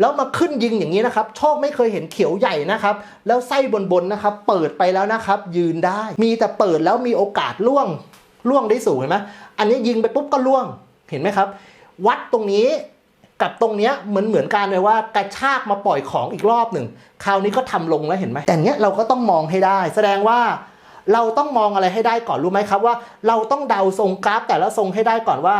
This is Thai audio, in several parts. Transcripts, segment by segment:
แล้วมาขึ้นยิงอย่างนี้นะครับ โชคไม่เคยเห็นเขียวใหญ่นะครับ แล้วไส้บนๆนะครับ เปิดไปแล้วนะครับ ยืนได้ มีแต่เปิดแล้วมีโอกาสล่วงล่วงได้สูงเห็นไหมอันนี้ยิงไปปุ๊บก็ล่วงเห็นไหมครับ วัดตรงนี้กับตรงเนี้ยเหมือนเหมือนกันเลยว่ากระชากมาปล่อยของอีกรอบหนึ่งคราวนี้ก็ทำลงแล้วเห็นไหมแต่เนี้ยเราก็ต้องมองให้ได้ แสดงว่าเราต้องมองอะไรให้ได้ก่อนรู้ไหมครับว่า เราต้องเดาทรงกราฟแต่ละทรงให้ได้ก่อนว่า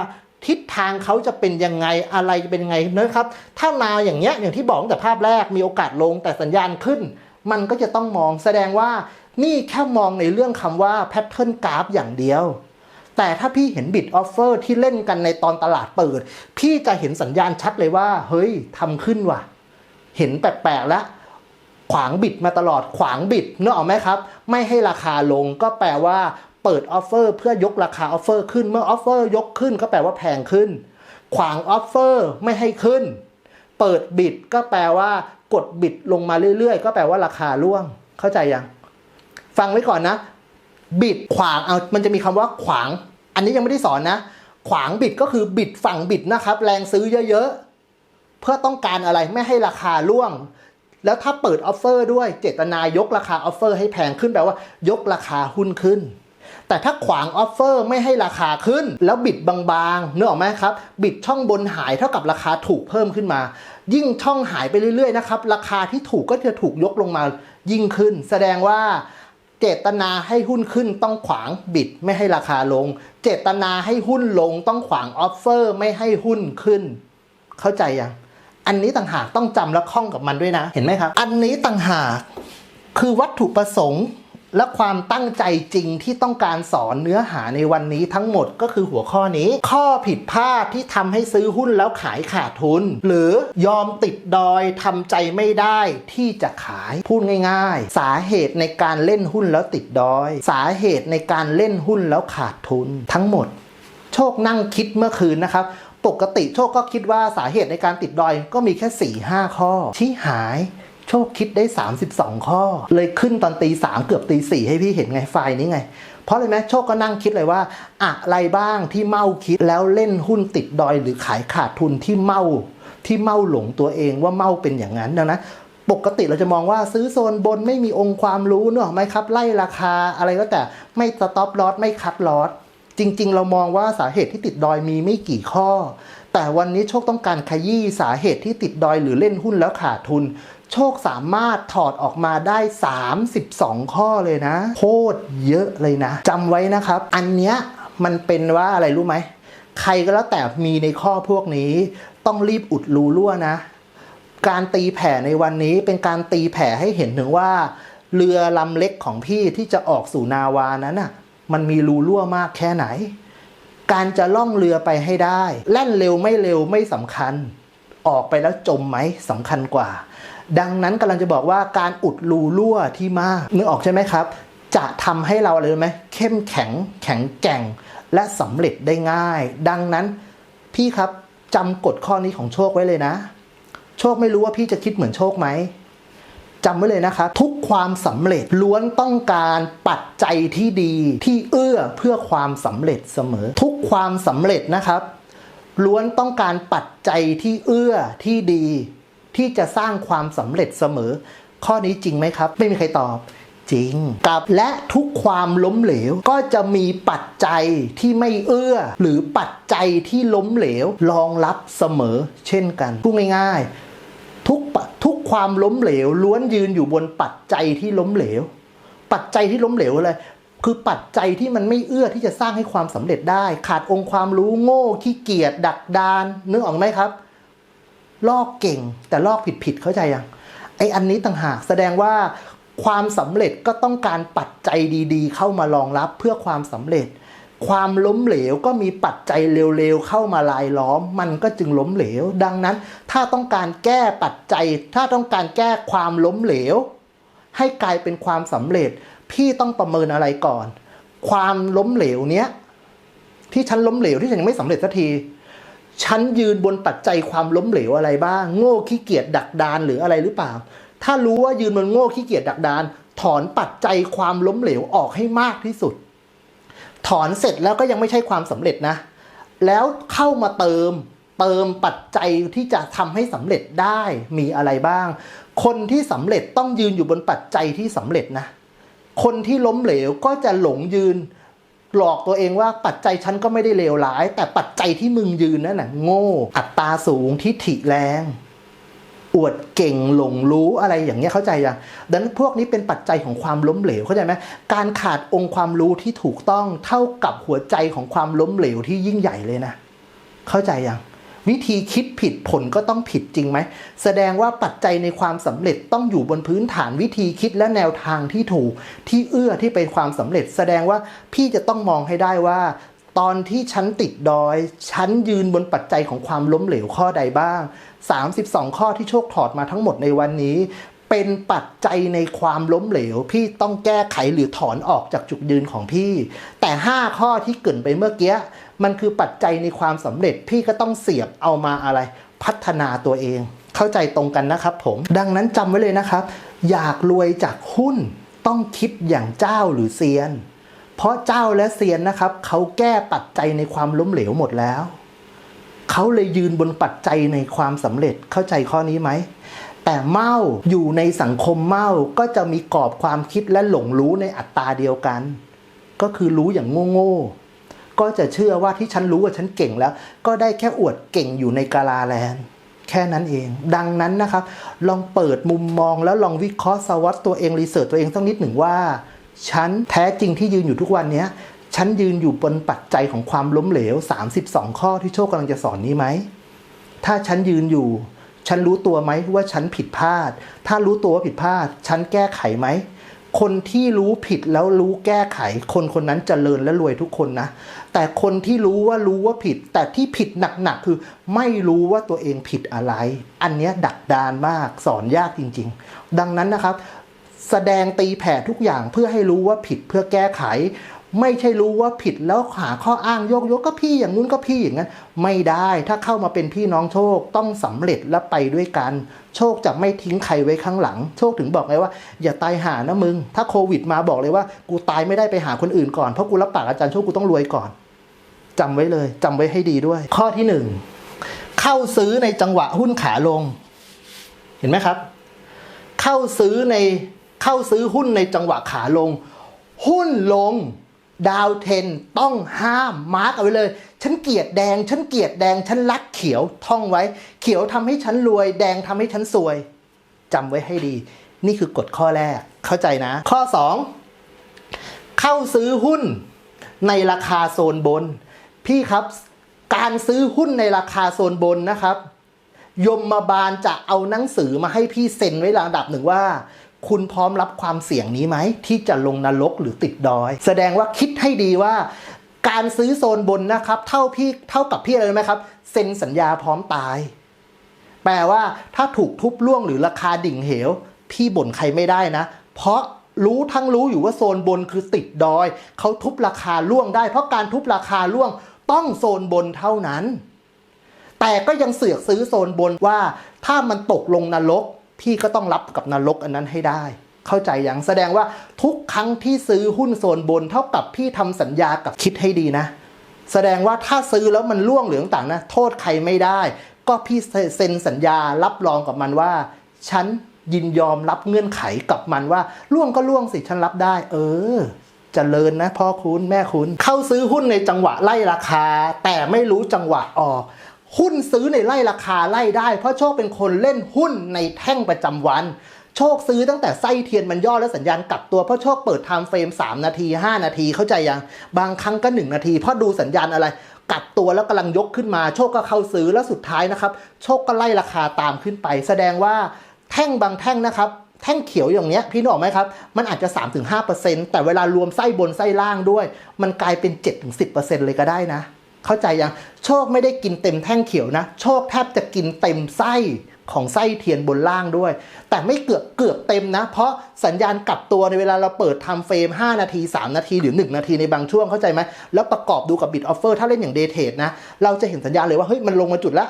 ทิศทางเขาจะเป็นยังไงอะไรจะเป็นยังไงนะครับ ถ้ามาอย่างเงี้ยอย่างที่บอกแต่ภาพแรกมีโอกาสลงแต่สัญญาณขึ้น มันก็จะต้องมองแสดงว่านี่แค่มองในเรื่องคำว่าแพทเทิร์นกราฟอย่างเดียว แต่ถ้าพี่เห็นบิดออฟเฟอร์ที่เล่นกันในตอนตลาดเปิด พี่จะเห็นสัญญาณชัดเลยว่า เฮ้ยทำขึ้นว่ะ เห็นแปลกๆแล้วขวางบิดมาตลอดขวางบิดเนกออกไหมครับ ไม่ให้ราคาลงก็แปลว่า เปิดออฟเฟอร์เพื่อยกราคาออฟเฟอร์ขึ้นเมื่อออฟเฟอร์ยกขึ้นก็แปลว่าแพงขึ้น ขวางออฟเฟอร์ไม่ให้ขึ้น เปิดบิดก็แปลว่ากดบิดลงมาเรื่อยๆ ก็แปลว่าราคาร่วงเข้าใจยังฟังไว้ก่อนนะ บิดขวางเอามันจะมีคำว่าขวาง อันนี้ยังไม่ได้สอนนะ ขวางบิดก็คือบิดฝั่งบิดนะครับ แรงซื้อเยอะๆ เพื่อต้องการอะไรไม่ให้ราคาร่วง แล้วถ้าเปิดออฟเฟอร์ด้วยเจตนายกราคาออฟเฟอร์ให้แพงขึ้นแปลว่า ยกราคาหุ้นขึ้น แต่ถ้าขวางออฟเฟอร์ไม่ให้ราคาขึ้น แล้วบิดบางๆเนื้อออกไหมครับ บิดช่องบนหายเท่ากับราคาถูกเพิ่มขึ้นมา ยิ่งช่องหายไปเรื่อยๆนะครับ ราคาที่ถูกก็จะถูกยกลงมายิ่งขึ้น แสดงว่าเจตนาให้หุ้นขึ้นต้องขวางบิดไม่ให้ราคาลง เจตนาให้หุ้นลงต้องขวางออฟเฟอร์ไม่ให้หุ้นขึ้น เข้าใจยังอันนี้ต่างหากต้องจำและคล่องกับมันด้วยนะ เห็นไหมครับ อันนี้ต่างหากคือวัตถุประสงค์ และความตั้งใจจริงที่ต้องการสอนเนื้อหาในวันนี้ทั้งหมดก็คือหัวข้อนี้ ข้อผิดพลาดที่ทำให้ซื้อหุ้นแล้วขายขาดทุน หรือยอมติดดอยทำใจไม่ได้ที่จะขายพูดง่าย ๆ สาเหตุในการเล่นหุ้นแล้วติดดอย สาเหตุในการเล่นหุ้นแล้วขาดทุน ทั้งหมด โชคนั่งคิดเมื่อคืนนะครับปกติโชคก็คิดว่าสาเหตุในการติดดอยก็มีแค่4ี่ห้าข้อที่หาย โชคคิดได้ 32 ข้อ เลยขึ้นตอนตีสามเกือบตีสี่ให้พี่เห็นไงไฟล์นี้ไง เพราะอะไรไหมโชคก็นั่งคิดเลยว่า อะไรบ้างที่เมาคิดแล้วเล่นหุ้นติดดอยหรือขายขาดทุนที่เมาที่เมาหลงตัวเองว่าเมาเป็นอย่างนั้นดังนั้นปกติเราจะมองว่าซื้อโซนบนไม่มีองค์ความรู้เนอะไหมครับ ไล่ราคาอะไรก็แต่ไม่สต็อปลอสไม่คัดลอสจริง ๆ เรามองว่าสาเหตุที่ติดดอยมีไม่กี่ข้อ แต่วันนี้โชคต้องการขยี้สาเหตุที่ติดดอยหรือเล่นหุ้นแล้วขาดทุน โชคสามารถถอดออกมาได้ 32 ข้อเลยนะโคตรเยอะเลยนะจำไว้นะครับ อันเนี้ยมันเป็นว่าอะไรรู้ไหม ใครก็แล้วแต่มีในข้อพวกนี้ ต้องรีบอุดรูรั่วนะ การตีแผ่ในวันนี้เป็นการตีแผ่ให้เห็นถึงว่า เรือลำเล็กของพี่ที่จะออกสู่นาวานั้นน่ะ มันมีรูรั่วมากแค่ไหน การจะล่องเรือไปให้ได้ แล่นเร็วไม่เร็วไม่สำคัญ ออกไปแล้วจมไหมสำคัญกว่า ดังนั้นกำลังจะบอกว่าการอุดรูรั่วที่มากนึกออกใช่ไหมครับ จะทำให้เราอะไรรู้ไหมเข้มแข็งแข็งแกร่ง และสำเร็จได้ง่าย ดังนั้นพี่ครับจำกฎข้อนี้ของโชคไว้เลยนะ โชคไม่รู้ว่าพี่จะคิดเหมือนโชคไหมจำไว้เลยนะคะทุกความสำเร็จล้วนต้องการปัจจัยที่ดีที่เอื้อเพื่อความสำเร็จเสมอ ทุกความสำเร็จนะครับ ล้วนต้องการปัจจัยที่เอื้อที่ดี ที่จะสร้างความสำเร็จเสมอ ข้อนี้จริงไหมครับ ไม่มีใครตอบจริงกับและทุกความล้มเหลวก็จะมีปัจจัยที่ไม่เอื้อ หรือปัจจัยที่ล้มเหลวรองรับเสมอเช่นกันพูดง่ายๆทุกทุกความล้มเหลวล้วนยืนอยู่บนปัจจัยที่ล้มเหลว ปัจจัยที่ล้มเหลวอะไรคือปัจจัยที่มันไม่เอื้อที่จะสร้างให้ความสำเร็จได้ ขาดองค์ความรู้โง่ขี้เกียจดักดานนึกออกไหมครับ ลอกเก่ง แต่ลอกผิดผิดเข้าใจยังไออันนี้ต่างหากแสดงว่าความสำเร็จก็ต้องการปัจจัยดีๆ เข้ามารองรับเพื่อความสำเร็จ ความล้มเหลวก็มีปัจจัยเร็วๆเข้ามาลายล้อม มันก็จึงล้มเหลว ดังนั้น ถ้าต้องการแก้ปัจจัย ถ้าต้องการแก้ความล้มเหลว ให้กลายเป็นความสำเร็จ พี่ต้องประเมินอะไรก่อน ความล้มเหลวเนี้ยที่ฉันล้มเหลวที่ฉันยังไม่สำเร็จสักที ฉันยืนบนปัจจัยความล้มเหลวอะไรบ้าง โง่ขี้เกียจดักดานหรืออะไรหรือเปล่า ถ้ารู้ว่ายืนบนโง่ขี้เกียจดักดาน ถอนปัจจัยความล้มเหลวออกให้มากที่สุด ถอนเสร็จแล้วก็ยังไม่ใช่ความสำเร็จนะ แล้วเข้ามาเติมเติมปัจจัยที่จะทำให้สำเร็จได้มีอะไรบ้าง คนที่สำเร็จต้องยืนอยู่บนปัจจัยที่สำเร็จนะ คนที่ล้มเหลวก็จะหลงยืน หลอกตัวเองว่าปัจจัยฉันก็ไม่ได้เลวร้าย แต่ปัจจัยที่มึงยืนนั่นน่ะโง่ อัตราสูงทิฐิแรง อวดเก่งหลงรู้อะไรอย่างเงี้ยเข้าใจยังดังนั้นพวกนี้เป็นปัจจัยของความล้มเหลวเข้าใจไหมการขาดองค์ความรู้ที่ถูกต้องเท่ากับหัวใจของความล้มเหลวที่ยิ่งใหญ่เลยนะ เข้าใจยัง วิธีคิดผิดผลก็ต้องผิดจริงไหม แสดงว่าปัจจัยในความสำเร็จต้องอยู่บนพื้นฐานวิธีคิดและแนวทางที่ถูก ที่เอื้อที่เป็นความสำเร็จ แสดงว่าพี่จะต้องมองให้ได้ว่าตอนที่ฉันติดดอย ฉันยืนบนปัจจัยของความล้มเหลวข้อใดบ้าง 32 ข้อที่โชคถอดมาทั้งหมดในวันนี้ เป็นปัจจัยในความล้มเหลว พี่ต้องแก้ไขหรือถอนออกจากจุดยืนของพี่ แต่ 5 ข้อที่เกินไปเมื่อกี้ มันคือปัจจัยในความสำเร็จพี่ก็ต้องเสียบเอามาอะไร พัฒนาตัวเอง เข้าใจตรงกันนะครับผม ดังนั้นจำไว้เลยนะครับ อยากรวยจากหุ้นต้องคิดอย่างเจ้าหรือเซียน เพราะเจ้าและเซียนนะครับเขาแก้ปัจจัยในความล้มเหลวหมดแล้วเขาเลยยืนบนปัจจัยในความสำเร็จเข้าใจข้อนี้ไหมแต่เมาอยู่ในสังคมเมาก็จะมีกรอบความคิดและหลงรู้ในอัตราเดียวกัน ก็คือรู้อย่างโง่ๆ ก็จะเชื่อว่าที่ฉันรู้ว่าฉันเก่งแล้ว ก็ได้แค่อวดเก่งอยู่ในกาลาแลนด์แค่นั้นเอง ดังนั้นนะครับ ลองเปิดมุมมองแล้วลองวิเคราะห์สวัสดตัวเองรีเสิร์ชตัวเองสักนิดหนึ่งว่า ฉันแท้จริงที่ยืนอยู่ทุกวันนี้ฉันยืนอยู่บนปัจจัยของความล้มเหลว 32 ข้อที่โชคกำลังจะสอนนี้ไหม ถ้าฉันยืนอยู่ ฉันรู้ตัวไหมว่าฉันผิดพลาด ถ้ารู้ตัวว่าผิดพลาด ฉันแก้ไขไหม คนที่รู้ผิดแล้วรู้แก้ไข คนคนนั้นจเจริญและรวยทุกคนนะ แต่คนที่รู้ว่ารู้ว่าผิด แต่ที่ผิดหนักๆคือ ไม่รู้ว่าตัวเองผิดอะไร อันนี้ดักดานมากสอนยากจริง ๆ ดังนั้นนะครับ แสดงตีแผ่ทุกอย่างเพื่อให้รู้ว่าผิดเพื่อแก้ไข ไม่ใช่รู้ว่าผิดแล้วหาข้ออ้างโยกยกก็พี่อย่างนู้นก็พี่อย่างนั้นไม่ได้ถ้าเข้ามาเป็นพี่น้องโชคต้องสำเร็จและไปด้วยกัน โชคจะไม่ทิ้งใครไว้ข้างหลัง โชคถึงบอกไงว่า อย่าตายหานะมึง ถ้าโควิดมาบอกเลยว่า กูตายไม่ได้ไปหาคนอื่นก่อนเพราะกูรับปากอาจารย์โชคกูต้องรวยก่อนจำไว้เลยจำไว้ให้ดีด้วย ข้อที่หนึ่งเข้าซื้อในจังหวะหุ้นขาลง เห็นไหมครับ เข้าซื้อในเข้าซื้อหุ้นในจังหวะขาลง หุ้นลง ดาวเทนต้องห้ามมาร์กเอาไว้เลย ฉันเกลียดแดง ฉันเกลียดแดง ฉันรักเขียวท่องไว้ เขียวทำให้ฉันรวย แดงทำให้ฉันซวยจำไว้ให้ดี นี่คือกฎข้อแรก เข้าใจนะ ข้อ 2 เข้าซื้อหุ้นในราคาโซนบน พี่ครับ การซื้อหุ้นในราคาโซนบนนะครับ ยมมาบาลจะเอาหนังสือมาให้พี่เซ็นไว้ระดับหนึ่งว่า คุณพร้อมรับความเสี่ยงนี้ไหม ที่จะลงนรกหรือติดดอย แสดงว่าคิดให้ดีว่า การซื้อโซนบนนะครับ เท่าพี่เท่ากับพี่อะไรไหมครับเซ็นสัญญาพร้อมตาย แปลว่าถ้าถูกทุบล่วงหรือราคาดิ่งเหว พี่บ่นใครไม่ได้นะ เพราะรู้ทั้งรู้อยู่ว่าโซนบนคือติดดอย เขาทุบราคาล่วงได้ เพราะการทุบราคาล่วงต้องโซนบนเท่านั้น แต่ก็ยังเสือกซื้อโซนบนว่า ถ้ามันตกลงนรก พี่ก็ต้องรับกับนรกอันนั้นให้ได้ เข้าใจอย่างแสดงว่าทุกครั้งที่ซื้อหุ้นโซนบน เท่ากับพี่ทำสัญญากับคิดให้ดีนะ แสดงว่าถ้าซื้อแล้วมันล่วงเหรือต่างนะ โทษใครไม่ได้ ก็พี่เซ็นสัญญารับรองกับมันว่า ฉันยินยอมรับเงื่อนไขกับมันว่าล่วงก็ล่วงสิฉันรับได้ เออเจริญนะพ่อคุณแม่คุณ เข้าซื้อหุ้นในจังหวะไล่ราคา แต่ไม่รู้จังหวะออก หุ้นซื้อในไล่ราคาไล่ได้ เพราะโชคเป็นคนเล่นหุ้นในแท่งประจำวัน โชคซื้อตั้งแต่ไส้เทียนมันย่อและสัญญาณกลับตัวเพราะโชคเปิดไทม์เฟรม3 นาที 5 นาทีเข้าใจยัง บางครั้งก็ 1 นาที เพราะดูสัญญาณอะไรกลับตัวแล้วกำลังยกขึ้นมาโชคก็เข้าซื้อแล้วสุดท้ายนะครับ โชคก็ไล่ราคาตามขึ้นไป แสดงว่าแท่งบางแท่งนะครับแท่งเขียวอย่างเนี้ยพี่นึกออกไหมครับ มันอาจจะ 3-5%แต่เวลารวมไส้บนไส้ล่างด้วย มันกลายเป็น 7-10%เลยก็ได้นะ เข้าใจยังโชคไม่ได้กินเต็มแท่งเขียวนะ โชคแทบจะกินเต็มไส้ของไส้เทียนบนล่างด้วย แต่ไม่เกือบเกือบเต็มนะ เพราะสัญญาณกลับตัวในเวลาเราเปิดทำเฟรม 5 นาที 3 นาที หรือ 1 นาทีในบางช่วงเข้าใจไหมแล้วประกอบดูกับบิตออฟเฟอร์ถ้าเล่นอย่างเดย์เทรดนะ เราจะเห็นสัญญาณเลยว่าเฮ้ยมันลงมาจุดละ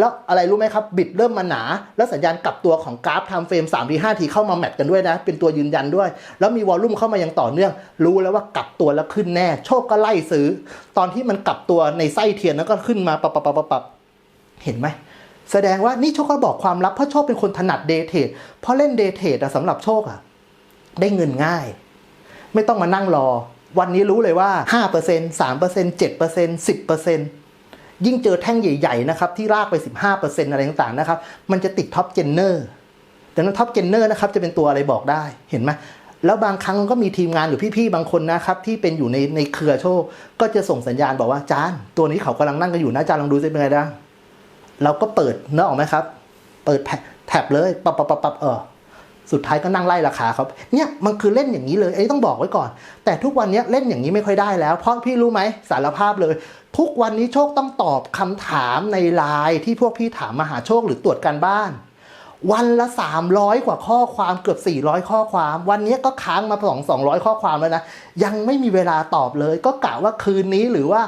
แล้วอะไรรู้ไหมครับ บิดเริ่มมาหนา แล้วสัญญาณกลับตัวของกราฟทำเฟรม3ที5ทีเข้ามาแมทกันด้วยนะ เป็นตัวยืนยันด้วย แล้วมีวอลลุ่มเข้ามาอย่างต่อเนื่อง รู้แล้วว่ากลับตัวแล้วขึ้นแน่ โชคก็ไล่ซื้อ ตอนที่มันกลับตัวในไส้เทียนแล้วก็ขึ้นมาปับปับปับปับเห็นไหมแสดงว่านี่โชคก็บอกความลับเพราะโชคเป็นคนถนัดเดย์เทรดเพราะเล่นเดเทรดอะสำหรับโชคอะได้เงินง่าย ไม่ต้องมานั่งรอ วันนี้รู้เลยว่า5% 3% 7% 10% ยิ่งเจอแท่งใหญ่ๆนะครับที่ลากไป 15%อะไรต่างๆนะครับมันจะติดท็อปเจนเนอร์ดังนั้นท็อปเจนเนอร์นะครับจะเป็นตัวอะไรบอกได้เห็นไหมแล้วบางครั้งก็มีทีมงานหรือพี่ๆบางคนนะครับที่เป็นอยู่ในในเครือโชค ก็จะส่งสัญญาณบอกว่าจานตัวนี้เขากำลังนั่งกันอยู่นะจานลองดูซิเป็นไงบ้างเราก็เปิดเนื้อออกไหมครับ เปิดแท็บแท็บเลยปับปับปับปับเออ สุดท้ายก็นั่งไล่ราคาครับเนี่ยมันคือเล่นอย่างนี้เลยไอ้ต้องบอกไว้ก่อน แต่ทุกวันนี้เล่นอย่างนี้ไม่ค่อยได้แล้ว เพราะพี่รู้ไหมสารภาพเลย ทุกวันนี้โชคต้องตอบคำถามในไลน์ที่พวกพี่ถามมาหาโชคหรือตรวจการบ้าน วันละ 300 กว่าข้อความเกือบ 400 ข้อความ วันนี้ก็ค้างมาสองสองร้อยข้อความแล้วนะยังไม่มีเวลาตอบเลย ก็กะว่าคืนนี้หรือว่า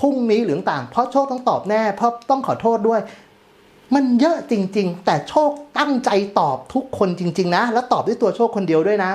พรุ่งนี้หรือต่างเพราะโชคต้องตอบแน่เพราะต้องขอโทษด้วย มันเยอะจริง ๆ แต่โชคตั้งใจตอบทุกคนจริง ๆ นะ แล้วตอบด้วยตัวโชคคนเดียวด้วยนะ